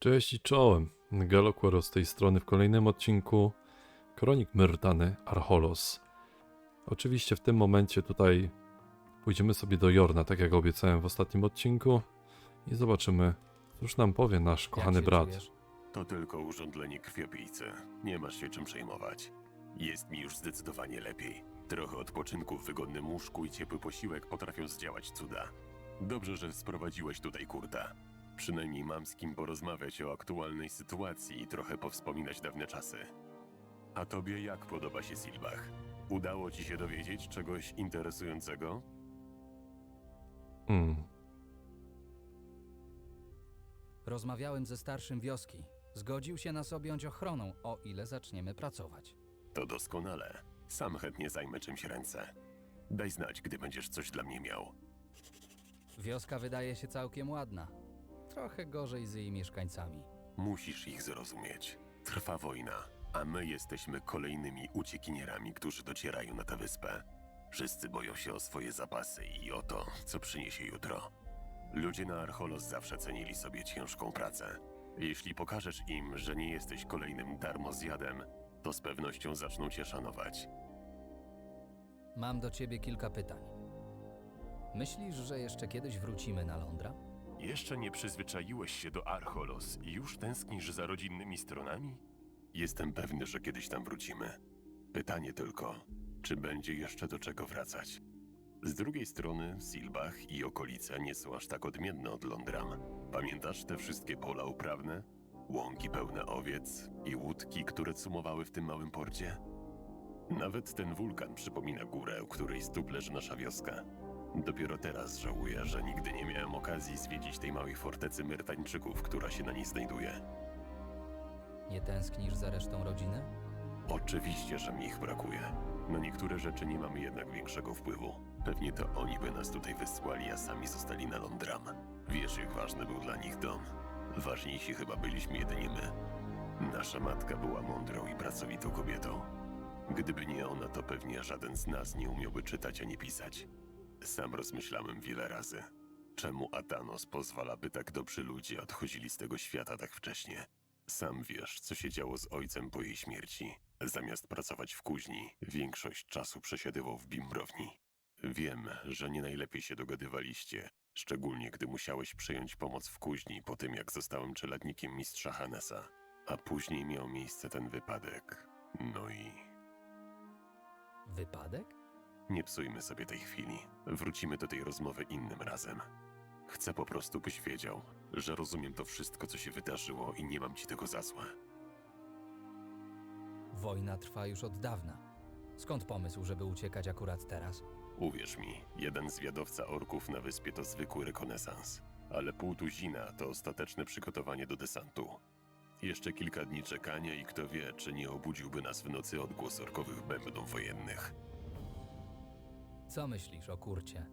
Cześć i czołem. Galokwero z tej strony w kolejnym odcinku Kronik Myrtany Archolos. Oczywiście w tym momencie tutaj pójdziemy sobie do Jorna, tak jak obiecałem w ostatnim odcinku i zobaczymy, cóż nam powie nasz kochany brat. czujesz? To tylko urządlenie krwiopijcy. Nie masz się czym przejmować. Jest mi już zdecydowanie lepiej. Trochę odpoczynku w wygodnym łóżku i ciepły posiłek potrafią zdziałać cuda. Dobrze, że sprowadziłeś tutaj kurta. Przynajmniej mam z kim porozmawiać o aktualnej sytuacji i trochę powspominać dawne czasy. A tobie jak podoba się Silbach? Udało ci się dowiedzieć czegoś interesującego? Hmm. Rozmawiałem ze starszym wioski. Zgodził się nas objąć ochroną, o ile zaczniemy pracować. To doskonale. Sam chętnie zajmę czymś ręce. Daj znać, gdy będziesz coś dla mnie miał. Wioska wydaje się całkiem ładna. Trochę gorzej z jej mieszkańcami. Musisz ich zrozumieć. Trwa wojna, a my jesteśmy kolejnymi uciekinierami, którzy docierają na tę wyspę. Wszyscy boją się o swoje zapasy i o to, co przyniesie jutro. Ludzie na Archolos zawsze cenili sobie ciężką pracę. Jeśli pokażesz im, że nie jesteś kolejnym darmozjadem, to z pewnością zaczną cię szanować. Mam do ciebie kilka pytań. Myślisz, że jeszcze kiedyś wrócimy na Londra? Jeszcze nie przyzwyczaiłeś się do Archolos i już tęsknisz za rodzinnymi stronami? Jestem pewny, że kiedyś tam wrócimy. Pytanie tylko, czy będzie jeszcze do czego wracać? Z drugiej strony, Silbach i okolice nie są aż tak odmienne od Londram. Pamiętasz te wszystkie pola uprawne? Łąki pełne owiec i łódki, które cumowały w tym małym porcie? Nawet ten wulkan przypomina górę, u której stóp leży nasza wioska. Dopiero teraz żałuję, że nigdy nie miałem okazji zwiedzić tej małej fortecy Myrtańczyków, która się na niej znajduje. Nie tęsknisz za resztą rodziny? Oczywiście, że mi ich brakuje. Na niektóre rzeczy nie mamy jednak większego wpływu. Pewnie to oni by nas tutaj wysłali, a sami zostali na Londram. Wiesz, jak ważny był dla nich dom. Ważniejsi chyba byliśmy jedynie my. Nasza matka była mądrą i pracowitą kobietą. Gdyby nie ona, to pewnie żaden z nas nie umiałby czytać ani pisać. Sam rozmyślałem wiele razy. Czemu Atanos pozwala, by tak dobrzy ludzie odchodzili z tego świata tak wcześnie? Sam wiesz, co się działo z ojcem po jej śmierci. Zamiast pracować w kuźni, większość czasu przesiedywał w bimbrowni. Wiem, że nie najlepiej się dogadywaliście, szczególnie gdy musiałeś przejąć pomoc w kuźni po tym, jak zostałem czeladnikiem mistrza Hanesa. A później miał miejsce ten wypadek. No i Wypadek? Nie psujmy sobie tej chwili. Wrócimy do tej rozmowy innym razem. Chcę po prostu, byś wiedział, że rozumiem to wszystko, co się wydarzyło i nie mam ci tego za złe. Wojna trwa już od dawna. Skąd pomysł, żeby uciekać akurat teraz? Uwierz mi, jeden zwiadowca orków na wyspie to zwykły rekonesans, ale pół tuzina to ostateczne przygotowanie do desantu. Jeszcze kilka dni czekania i kto wie, czy nie obudziłby nas w nocy odgłos orkowych bębnów wojennych. Co myślisz o kurcie?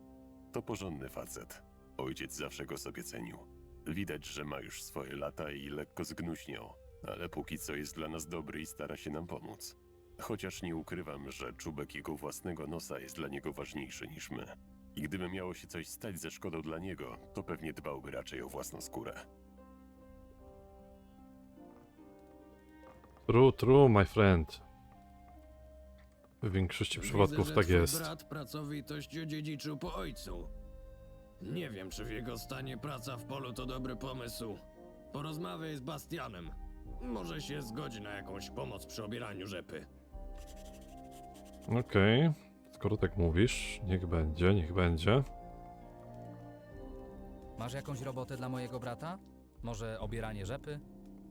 To porządny facet. Ojciec zawsze go sobie cenił. Widać, że ma już swoje lata i lekko zgnuśniał, ale póki co jest dla nas dobry i stara się nam pomóc. Chociaż nie ukrywam, że czubek jego własnego nosa jest dla niego ważniejszy niż my. I gdyby miało się coś stać ze szkodą dla niego, to pewnie dbałby raczej o własną skórę. True, true, my friend. W większości przypadków Widzę, tak że twój jest. brat pracowitość odziedziczył po ojcu. Nie wiem, czy w jego stanie praca w polu to dobry pomysł. Porozmawiaj z Bastianem. Może się zgodzi na jakąś pomoc przy obieraniu rzepy. Okej, skoro tak mówisz, niech będzie, niech będzie. Masz jakąś robotę dla mojego brata? Może obieranie rzepy?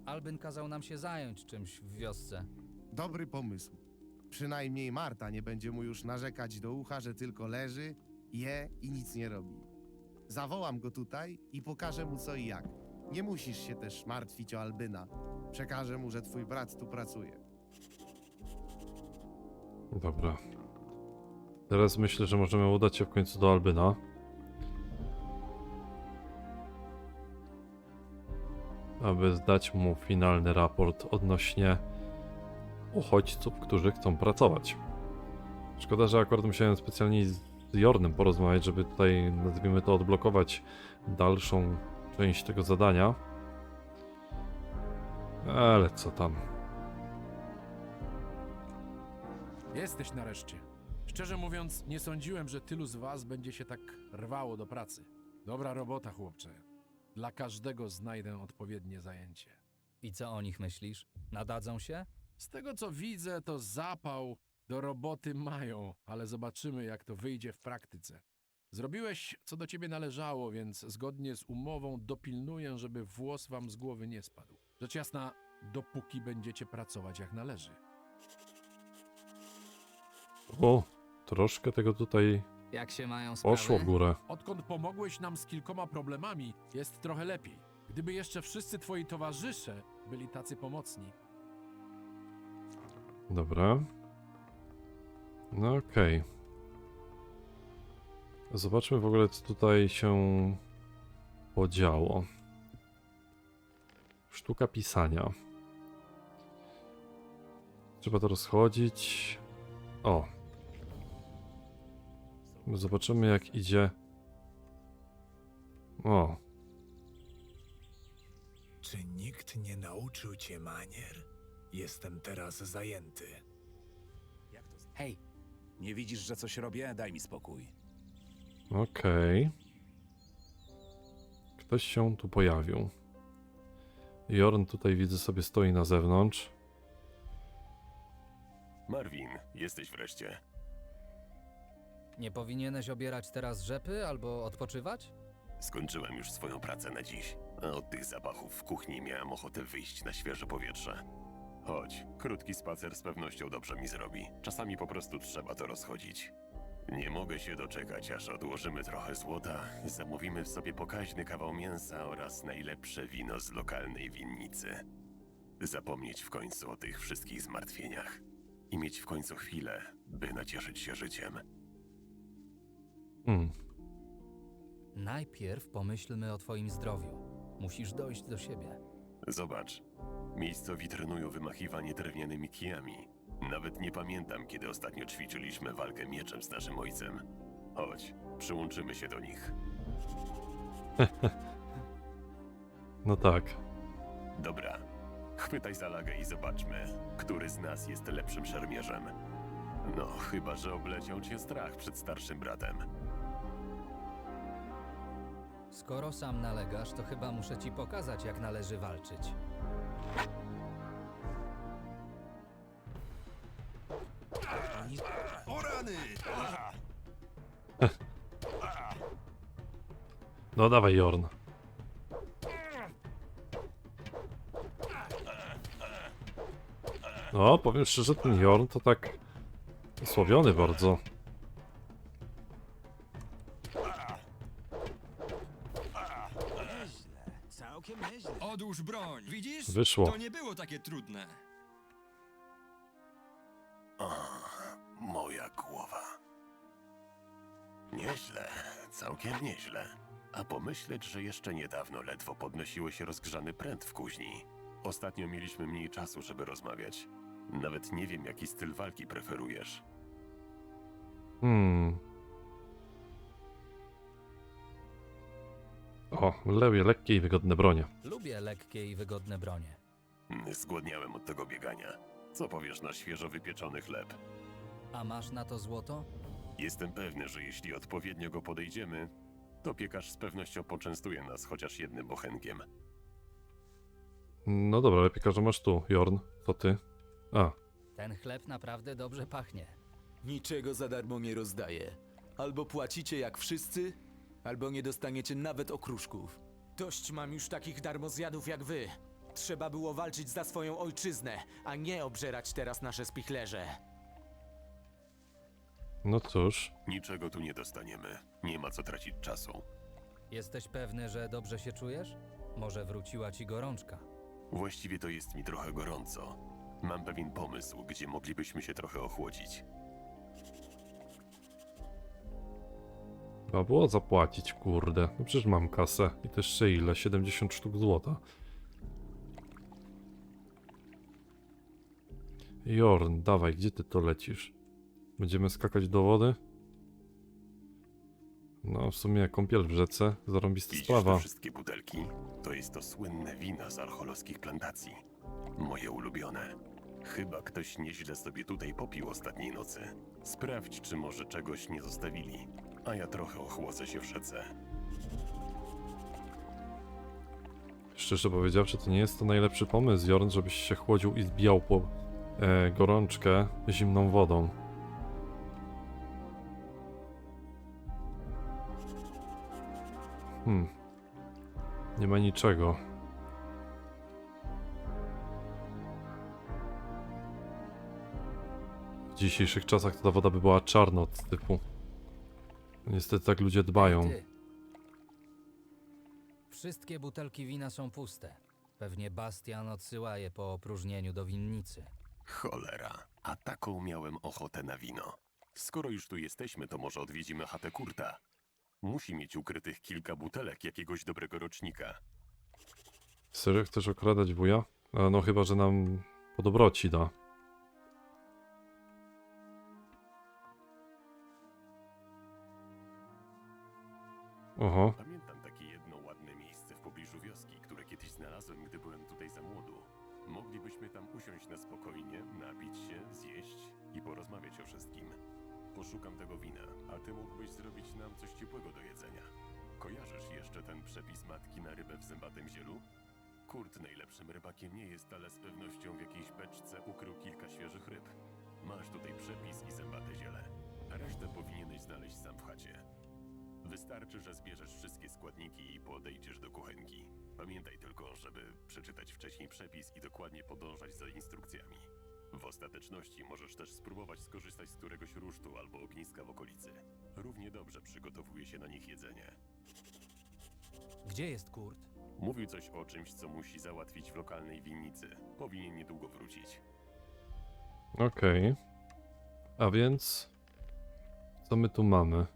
Albin kazał nam się zająć czymś w wiosce. Dobry pomysł. Przynajmniej Marta nie będzie mu już narzekać do ucha, że tylko leży, je i nic nie robi. Zawołam go tutaj i pokażę mu co i jak. Nie musisz się też martwić o Albyna. Przekażę mu, że twój brat tu pracuje. Dobra. Teraz myślę, że możemy udać się w końcu do Albyna. Aby zdać mu finalny raport odnośnie uchodźców, którzy chcą pracować. Szkoda, że akurat musiałem specjalnie z Jornem porozmawiać, żeby tutaj, nazwijmy to, odblokować dalszą część tego zadania. Ale co tam? Jesteś nareszcie. Szczerze mówiąc, nie sądziłem, że tylu z was będzie się tak rwało do pracy. Dobra robota, chłopcze. Dla każdego znajdę odpowiednie zajęcie. I co o nich myślisz? Nadadzą się? Z tego co widzę, to zapał do roboty mają, ale zobaczymy, jak to wyjdzie w praktyce. Zrobiłeś, co do ciebie należało, więc zgodnie z umową dopilnuję, żeby włos wam z głowy nie spadł. Rzecz jasna, dopóki będziecie pracować jak należy. O, troszkę tego tutaj Jak się mają sprawy? poszło w górę. Odkąd pomogłeś nam z kilkoma problemami, jest trochę lepiej. Gdyby jeszcze wszyscy twoi towarzysze byli tacy pomocni. Dobra. No okej. Zobaczmy w ogóle, co tutaj się podziało. Sztuka pisania. Trzeba to rozchodzić. O. Zobaczymy, jak idzie. O, Czy nikt nie nauczył cię manier? Jestem teraz zajęty. Hej, nie widzisz, że coś robię? Daj mi spokój. Okej. Ktoś się tu pojawił. Jorn tutaj widzę sobie stoi na zewnątrz. Marvin, jesteś wreszcie. Nie powinieneś obierać teraz rzepy albo odpoczywać? Skończyłem już swoją pracę na dziś, a od tych zapachów w kuchni miałem ochotę wyjść na świeże powietrze. Chodź, krótki spacer z pewnością dobrze mi zrobi. Czasami po prostu trzeba to rozchodzić. Nie mogę się doczekać, aż odłożymy trochę złota, zamówimy w sobie pokaźny kawał mięsa oraz najlepsze wino z lokalnej winnicy. Zapomnieć w końcu o tych wszystkich zmartwieniach i mieć w końcu chwilę, by nacieszyć się życiem. Hmm. Najpierw pomyślmy o twoim zdrowiu. Musisz dojść do siebie. Zobacz. Miejscowi trenują wymachiwanie drewnianymi kijami. Nawet nie pamiętam, kiedy ostatnio ćwiczyliśmy walkę mieczem z naszym ojcem. Chodź, przyłączymy się do nich. No tak. Dobra. Chwytaj za lagę i zobaczmy, który z nas jest lepszym szermierzem. No, chyba że obleciał cię strach przed starszym bratem. Skoro sam nalegasz, to chyba muszę ci pokazać, jak należy walczyć. No dawaj, Jorn. No, powiem szczerze, ten Jorn to tak osłabiony bardzo. Wyszło. To nie było takie trudne. O, moja głowa. Nieźle, całkiem nieźle. A pomyśleć, że jeszcze niedawno ledwo podnosiło się rozgrzany pręt w kuźni. Ostatnio mieliśmy mniej czasu, żeby rozmawiać. Nawet nie wiem, jaki styl walki preferujesz. Hmm. O, lewie, lekkie i wygodne bronie. Lubię lekkie i wygodne bronie. Zgłodniałem od tego biegania. Co powiesz na świeżo wypieczony chleb? A masz na to złoto? Jestem pewny, że jeśli odpowiednio go podejdziemy, to piekarz z pewnością poczęstuje nas chociaż jednym bochenkiem. No dobra, ale piekarza masz tu, Jorn. To ty. A, Ten chleb naprawdę dobrze pachnie. Niczego za darmo nie rozdaję. Albo płacicie jak wszyscy, albo nie dostaniecie nawet okruszków. Dość mam już takich darmozjadów jak wy. Trzeba było walczyć za swoją ojczyznę, a nie obżerać teraz nasze spichlerze. no cóż. Niczego tu nie dostaniemy. Nie ma co tracić czasu. Jesteś pewny, że dobrze się czujesz? Może wróciła ci gorączka? Właściwie to jest mi trochę gorąco. Mam pewien pomysł, gdzie moglibyśmy się trochę ochłodzić. Trzeba było zapłacić, kurde. No przecież mam kasę. I też jeszcze ile? 70 sztuk złota. Jorn, dawaj, gdzie ty to lecisz? Będziemy skakać do wody? No, w sumie kąpiel w rzece, zarąbista Widzisz sprawa. te wszystkie butelki? To jest to słynne wino z archolowskich plantacji. Moje ulubione. Chyba ktoś nieźle sobie tutaj popił ostatniej nocy. Sprawdź, czy może czegoś nie zostawili. A ja trochę ochłodzę się w rzece. Szczerze powiedziawszy, to nie jest to najlepszy pomysł, Jorn, żebyś się chłodził i zbijał po e, gorączkę zimną wodą. Hmm. Nie ma niczego. W dzisiejszych czasach to ta woda by była czarna od typu. Niestety tak ludzie dbają. Ty. Wszystkie butelki wina są puste. Pewnie Bastian odsyła je po opróżnieniu do winnicy. Cholera, a taką miałem ochotę na wino. Skoro już tu jesteśmy, to może odwiedzimy chatę Kurta. Musi mieć ukrytych kilka butelek jakiegoś dobrego rocznika. Serio chcesz okradać wuja? A no chyba, że nam po dobroci da. Oho, Pamiętam takie jedno ładne miejsce w pobliżu wioski, które kiedyś znalazłem, gdy byłem tutaj za młodu. Moglibyśmy tam usiąść na spokojnie, napić się, zjeść i porozmawiać o wszystkim. Poszukam tego wina, a ty mógłbyś zrobić nam coś ciepłego do jedzenia. Kojarzysz jeszcze ten przepis matki na rybę w zębatym zielu? Kurt najlepszym rybakiem nie jest, ale z pewnością w jakiejś beczce ukrył kilka świeżych ryb. Masz tutaj przepis i zębate ziele. Resztę powinieneś znaleźć sam w chacie. Wystarczy, że zbierzesz wszystkie składniki i podejdziesz do kuchenki. Pamiętaj tylko, żeby przeczytać wcześniej przepis i dokładnie podążać za instrukcjami. W ostateczności możesz też spróbować skorzystać z któregoś rusztu albo ogniska w okolicy. Równie dobrze przygotowuje się na nich jedzenie. Gdzie jest Kurt? Mówił coś o czymś, co musi załatwić w lokalnej winnicy. Powinien niedługo wrócić. okej. A więc... Co my tu mamy?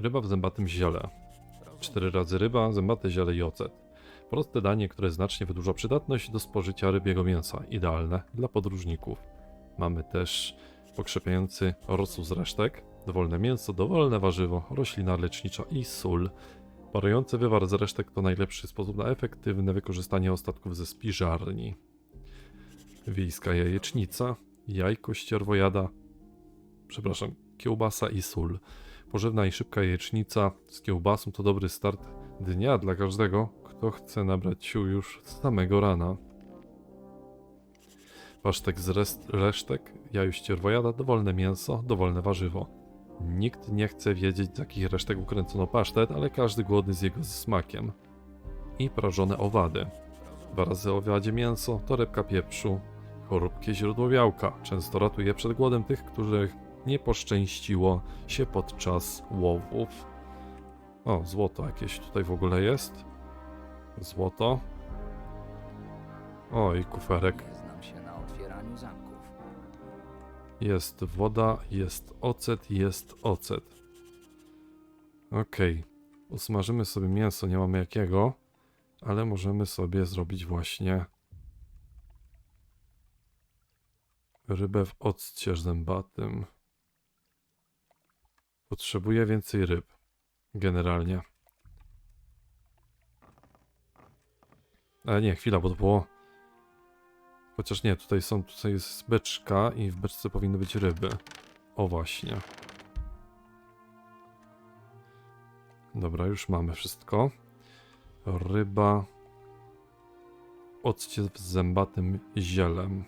Ryba w zębatym ziele. Cztery razy ryba, zębate ziele i ocet. Proste danie, które znacznie wydłuża przydatność do spożycia rybiego mięsa. Idealne dla podróżników. Mamy też pokrzepiający rosół z resztek, dowolne mięso, dowolne warzywo, roślina lecznicza i sól. Parujący wywar z resztek to najlepszy sposób na efektywne wykorzystanie ostatków ze spiżarni. Wiejska jajecznica, jajko ścierwojada, przepraszam, kiełbasa i sól. Pożywna i szybka jajecznica z kiełbasą to dobry start dnia dla każdego, kto chce nabrać sił już z samego rana. Pasztek z rest, resztek, jaju ścierwojada, dowolne mięso, dowolne warzywo. Nikt nie chce wiedzieć, z jakich resztek ukręcono pasztet, ale każdy głodny z jego smakiem. I prażone owady. Dwa razy owadzie mięso, torebka pieprzu, chorobkie źródło białka. Często ratuje przed głodem tych, których nie poszczęściło się podczas łowów. O, złoto jakieś tutaj w ogóle jest. Złoto. O, i kuferek. Jest woda, jest ocet, jest ocet. Okej. Usmażymy sobie mięso, nie mamy jakiego, ale możemy sobie zrobić właśnie rybę w occie zębatym. Potrzebuję więcej ryb. Generalnie. Ale nie, chwila, bo to było... Chociaż nie, tutaj są, tutaj jest beczka i w beczce powinny być ryby. O właśnie. Dobra, już mamy wszystko. Ryba. Occie z zębatym zielem.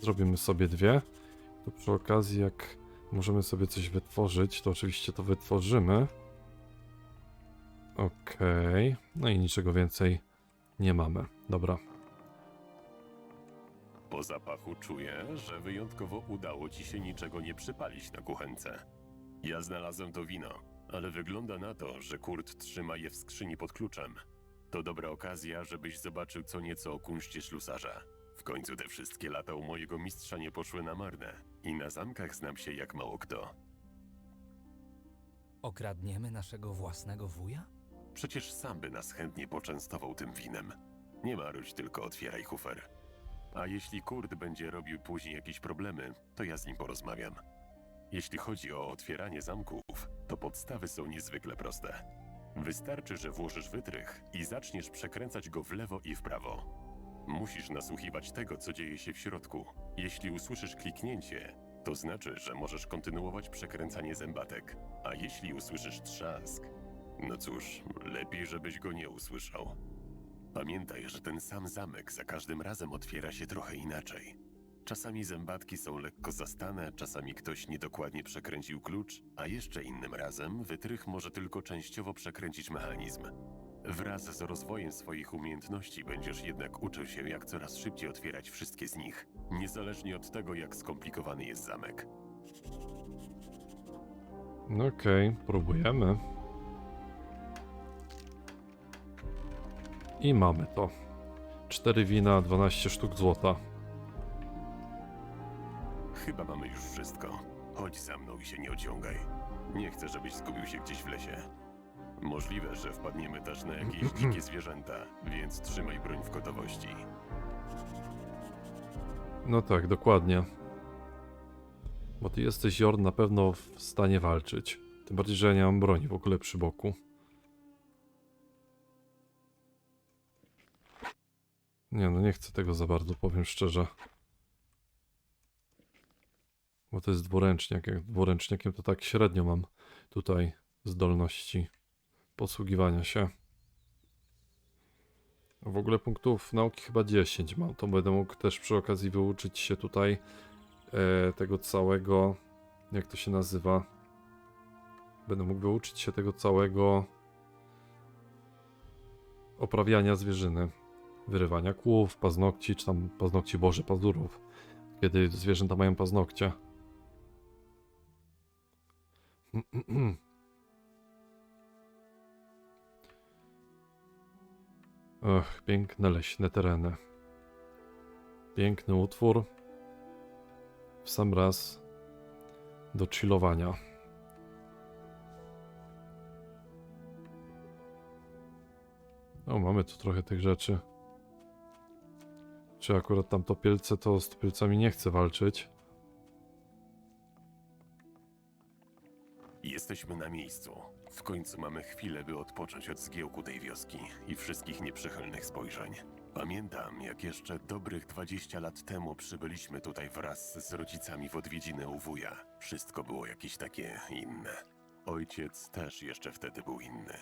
Zrobimy sobie dwie. To przy okazji, jak możemy sobie coś wytworzyć, to oczywiście to wytworzymy. Okej. No i niczego więcej nie mamy. Dobra. Po zapachu czuję, że wyjątkowo udało ci się niczego nie przypalić na kuchence. Ja znalazłem to wino, ale wygląda na to, że Kurt trzyma je w skrzyni pod kluczem. To dobra okazja, żebyś zobaczył co nieco o kunszcie ślusarza. W końcu te wszystkie lata u mojego mistrza nie poszły na marne i na zamkach znam się jak mało kto. Okradniemy naszego własnego wuja? Przecież sam by nas chętnie poczęstował tym winem. Nie marudź, tylko otwieraj kufer. A jeśli Kurt będzie robił później jakieś problemy, to ja z nim porozmawiam. Jeśli chodzi o otwieranie zamków, to podstawy są niezwykle proste. Wystarczy, że włożysz wytrych i zaczniesz przekręcać go w lewo i w prawo. Musisz nasłuchiwać tego, co dzieje się w środku. Jeśli usłyszysz kliknięcie, to znaczy, że możesz kontynuować przekręcanie zębatek. A jeśli usłyszysz trzask, no cóż, lepiej, żebyś go nie usłyszał. Pamiętaj, że ten sam zamek za każdym razem otwiera się trochę inaczej. Czasami zębatki są lekko zastane, czasami ktoś niedokładnie przekręcił klucz, a jeszcze innym razem wytrych może tylko częściowo przekręcić mechanizm. Wraz z rozwojem swoich umiejętności będziesz jednak uczył się, jak coraz szybciej otwierać wszystkie z nich, niezależnie od tego, jak skomplikowany jest zamek. No okej, próbujemy. I mamy to. 4 wina, 12 sztuk złota. Chyba mamy już wszystko. Chodź za mną i się nie ociągaj. Nie chcę, żebyś zgubił się gdzieś w lesie. Możliwe, że wpadniemy też na jakieś dzikie zwierzęta, więc trzymaj broń w gotowości. No tak, dokładnie. Bo ty jesteś Jorn na pewno w stanie walczyć. Tym bardziej, że ja nie mam broni w ogóle przy boku. Nie no, nie chcę tego za bardzo, powiem szczerze. Bo to jest dwuręczniak. Jak dwuręczniakiem to tak średnio mam tutaj zdolności posługiwania się. W ogóle punktów nauki chyba 10 mam. To będę mógł też przy okazji wyuczyć się tutaj e, tego całego. Jak to się nazywa? Będę mógł wyuczyć się tego całego oprawiania zwierzyny. Wyrywania kłów, paznokci, czy tam paznokci Boże, pazurów. Kiedy zwierzęta mają paznokcie. Ach, piękne leśne tereny. Piękny utwór. W sam raz do chillowania. O, mamy tu trochę tych rzeczy. Czy akurat tam topielce, to z topielcami nie chcę walczyć. Jesteśmy na miejscu. W końcu mamy chwilę, by odpocząć od zgiełku tej wioski i wszystkich nieprzychylnych spojrzeń. Pamiętam, jak jeszcze dobrych 20 lat temu przybyliśmy tutaj wraz z rodzicami w odwiedziny u wuja. Wszystko było jakieś takie inne. Ojciec też jeszcze wtedy był inny.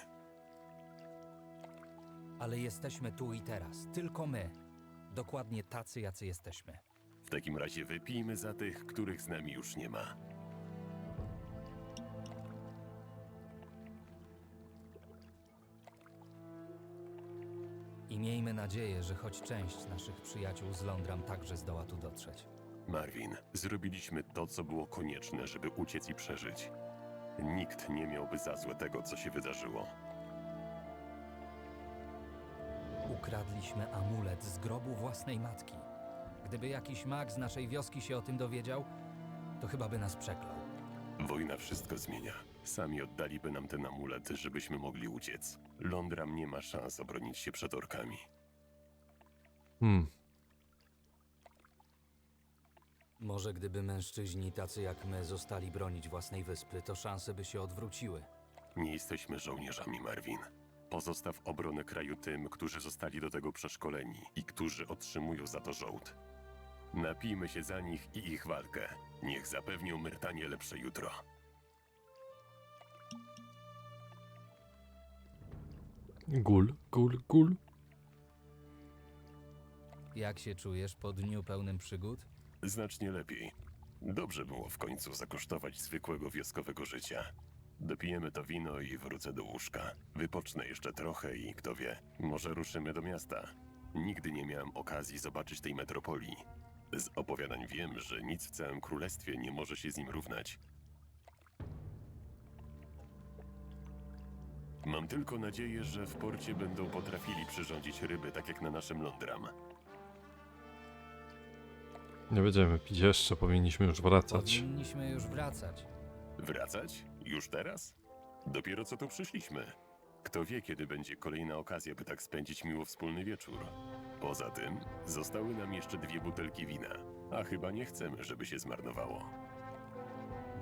Ale jesteśmy tu i teraz, tylko my. Dokładnie tacy, jacy jesteśmy. W takim razie wypijmy za tych, których z nami już nie ma. Miejmy nadzieję, że choć część naszych przyjaciół z Londram także zdoła tu dotrzeć. Marvin, zrobiliśmy to, co było konieczne, żeby uciec i przeżyć. Nikt nie miałby za złe tego, co się wydarzyło. Ukradliśmy amulet z grobu własnej matki. Gdyby jakiś mag z naszej wioski się o tym dowiedział, to chyba by nas przeklął. Wojna wszystko zmienia. Sami oddaliby nam ten amulet, żebyśmy mogli uciec. Londram nie ma szans obronić się przed orkami. Hmm, Może gdyby mężczyźni tacy jak my zostali bronić własnej wyspy, to szanse by się odwróciły. Nie jesteśmy żołnierzami, Marvin. Pozostaw obronę kraju tym, którzy zostali do tego przeszkoleni i którzy otrzymują za to żołd. Napijmy się za nich i ich walkę. Niech zapewnią Myrtanie lepsze jutro. Gul, gul, gul. Jak się czujesz po dniu pełnym przygód? Znacznie lepiej. Dobrze było w końcu zakosztować zwykłego wioskowego życia. Dopijemy to wino i wrócę do łóżka. Wypocznę jeszcze trochę i kto wie, może ruszymy do miasta. Nigdy nie miałem okazji zobaczyć tej metropolii. Z opowiadań wiem, że nic w całym królestwie nie może się z nim równać. Mam tylko nadzieję, że w porcie będą potrafili przyrządzić ryby tak jak na naszym Londram. Nie będziemy pić jeszcze, powinniśmy już wracać. Powinniśmy już wracać. Wracać? Już teraz? Dopiero co tu przyszliśmy. Kto wie, kiedy będzie kolejna okazja, by tak spędzić miło wspólny wieczór. Poza tym, zostały nam jeszcze dwie butelki wina, a chyba nie chcemy, żeby się zmarnowało.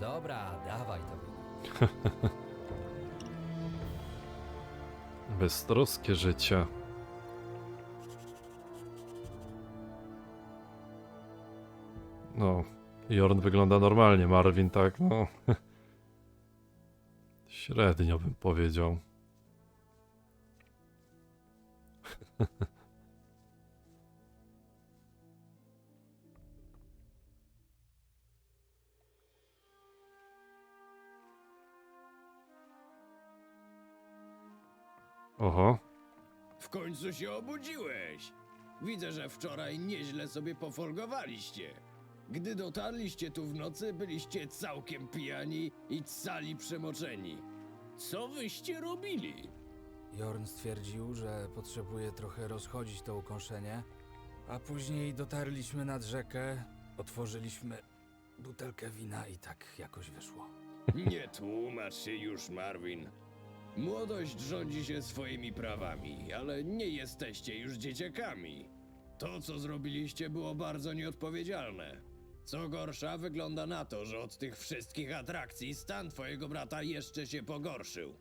Dobra, dawaj to wino. Beztroskie życie. No, Jorn wygląda normalnie, Marvin tak, no. Średnio bym powiedział. Oho, W końcu się obudziłeś. Widzę, że wczoraj nieźle sobie pofolgowaliście. Gdy dotarliście tu w nocy, byliście całkiem pijani i cali przemoczeni. Co wyście robili? Jorn stwierdził, że potrzebuje trochę rozchodzić to ukąszenie, a później dotarliśmy nad rzekę, otworzyliśmy butelkę wina i tak jakoś wyszło. Nie tłumacz się już, Marvin. Młodość rządzi się swoimi prawami, ale nie jesteście już dzieciakami. To, co zrobiliście, było bardzo nieodpowiedzialne. Co gorsza, wygląda na to, że od tych wszystkich atrakcji stan twojego brata jeszcze się pogorszył.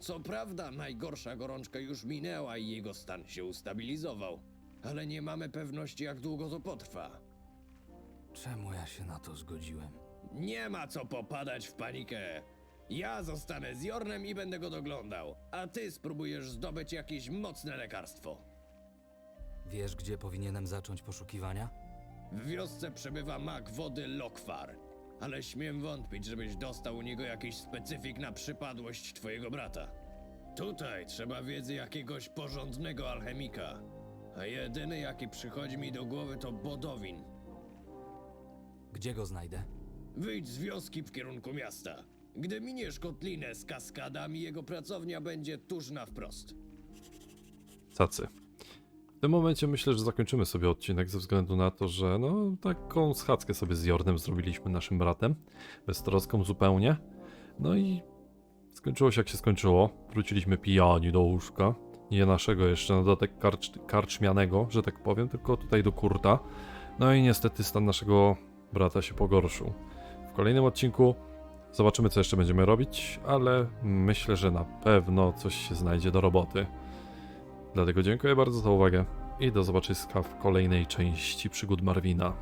Co prawda, najgorsza gorączka już minęła i jego stan się ustabilizował, ale nie mamy pewności, jak długo to potrwa. Czemu ja się na to zgodziłem? Nie ma co popadać w panikę. Ja zostanę z Jornem i będę go doglądał, a ty spróbujesz zdobyć jakieś mocne lekarstwo. Wiesz, gdzie powinienem zacząć poszukiwania? W wiosce przebywa mag wody Lokwar, ale śmiem wątpić, żebyś dostał u niego jakiś specyfik na przypadłość twojego brata. Tutaj trzeba wiedzy jakiegoś porządnego alchemika, a jedyny jaki przychodzi mi do głowy to Bodowin. Gdzie go znajdę? Wyjdź z wioski w kierunku miasta. Gdy miniesz kotlinę z kaskadami, jego pracownia będzie tuż na wprost. cacy. W tym momencie myślę, że zakończymy sobie odcinek ze względu na to, że no taką schadzkę sobie z Jornem zrobiliśmy naszym bratem. Beztroską zupełnie. No i skończyło się jak się skończyło. Wróciliśmy pijani do łóżka. Nie naszego jeszcze, na dodatek karcz, karczmianego, że tak powiem, tylko tutaj do kurta. No i niestety stan naszego brata się pogorszył. W kolejnym odcinku zobaczymy co jeszcze będziemy robić, ale myślę, że na pewno coś się znajdzie do roboty. Dlatego dziękuję bardzo za uwagę i do zobaczyska w kolejnej części przygód Marwina.